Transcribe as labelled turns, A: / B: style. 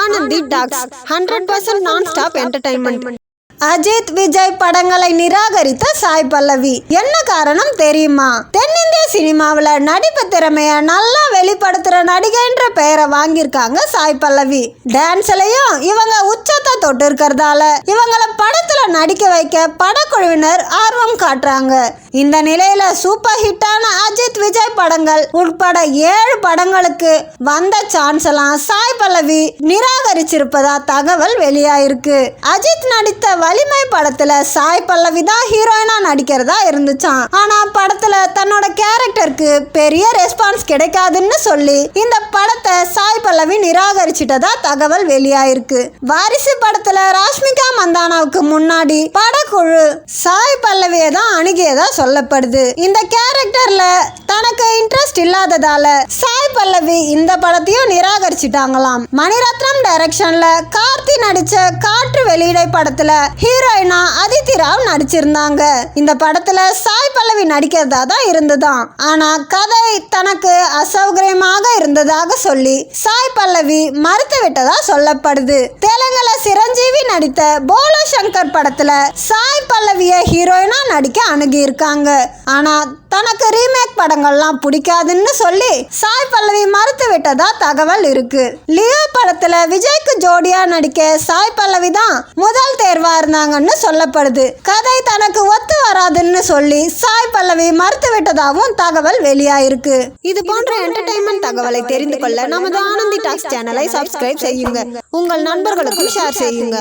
A: Anandhi talks hundred percent non stop entertainment
B: Ajith Vijay படங்களை நிராகரித்த சாய் பல்லவி. என்ன காரணம் தெரியுமா? தென்னிந்திய சினிமாவில் நடிப்பு திறமைய நல்லா வெளிப்படுத்துற நடிகைன்ற பெயரை வாங்கியிருக்காங்க சாய் பல்லவி. டான்ஸ்லயும் இவங்க உச்சத்தை தொட்டு இருக்கிறதால இவங்கள படத்துல நடிக்க வைக்க படக்குழுவினர் ஆர்வம் காட்டுறாங்க. இந்த நிலையில சூப்பர் ஹிட்டான அஜித் விஜய் படங்கள் உட்பட ஏழு படங்களுக்கு வந்த சான்ஸ் எல்லாம் சாய் பல்லவி நிராகரிச்சிருப்பதா தகவல் வெளியாயிருக்கு. அஜித் நடித்த வலிமை படத்துல சாய் பல்லவி தான் ஹீரோயினா நடிக்கிறதா இருந்துச்சான் ஆனா படத்துல தன்னோட கேரக்டருக்கு பெரிய ரெஸ்பான்ஸ் கிடைக்காதுன்னு சொல்லி இந்த படத்தை சாய் பல்லவி நிராகரிச்சிட்டதா தகவல் வெளியாயிருக்கு. வாரிசு படத்துல ராஷ்மிகா மந்தானாவுக்கு முன்னாடி படக்குழு சாய் பல்லவியை தான் அணுகியதா சொல்லப்படுது. இந்த கேரக்டர்ல தனக்கு இன்ட்ரெஸ்ட் இல்லாததால பல்லவி இந்த படத்தையும் நிராகரிச்சிட்டாங்களாம். மணிரத்னம் டைரக்ஷன்ல கார்த்தி நடிச்ச காற்று வெளியிடை படத்துல ஹீரோயினா அதித்தி ராவ் நடிச்சிருந்தாங்க. இந்த படத்துல சாய் பல்லவி நடிக்கிறதா தான் இருந்ததாம் ஆனா கதை தனக்கு அசௌகரியமாக இருந்ததாக சொல்லி சாய் பல்லவி மறுத்து விட்டதா சொல்லப்படுது. தெலுங்குல சிரஞ்சீவி நடித்த போலோ சங்கர் படத்துல சாய் பல்லவிய ஹீரோயினா நடிக்க அணுகி இருக்காங்க ஆனா தனக்கு ரீமேக் படங்கள்லாம் பிடிக்காதுன்னு சொல்லி சாய் பல்லவி மறுத்து விட்டதா தகவல் இருக்கு. லியோ படத்துல விஜய்க்கு ஜோடியா நடிக்க சாய் பல்லவி தான் முதல் தேர்வா இருந்தாங்கன்னு சொல்லப்படுது. கதை தனக்கு ஒத்து வராதுன்னு சொல்லி சாய் பல்லவி மறுத்து விட்டதாகவும் தகவல் வெளியாயிருக்கு.
A: இது போன்ற என்டர்டைன்மெண்ட் தகவலை தெரிந்து கொள்ள நமது ஆனந்தி டாக்ஸ் சேனலை சப்ஸ்கிரைப் செய்யுங்க. உங்கள் நண்பர்களுக்கும் ஷேர் செய்யுங்க.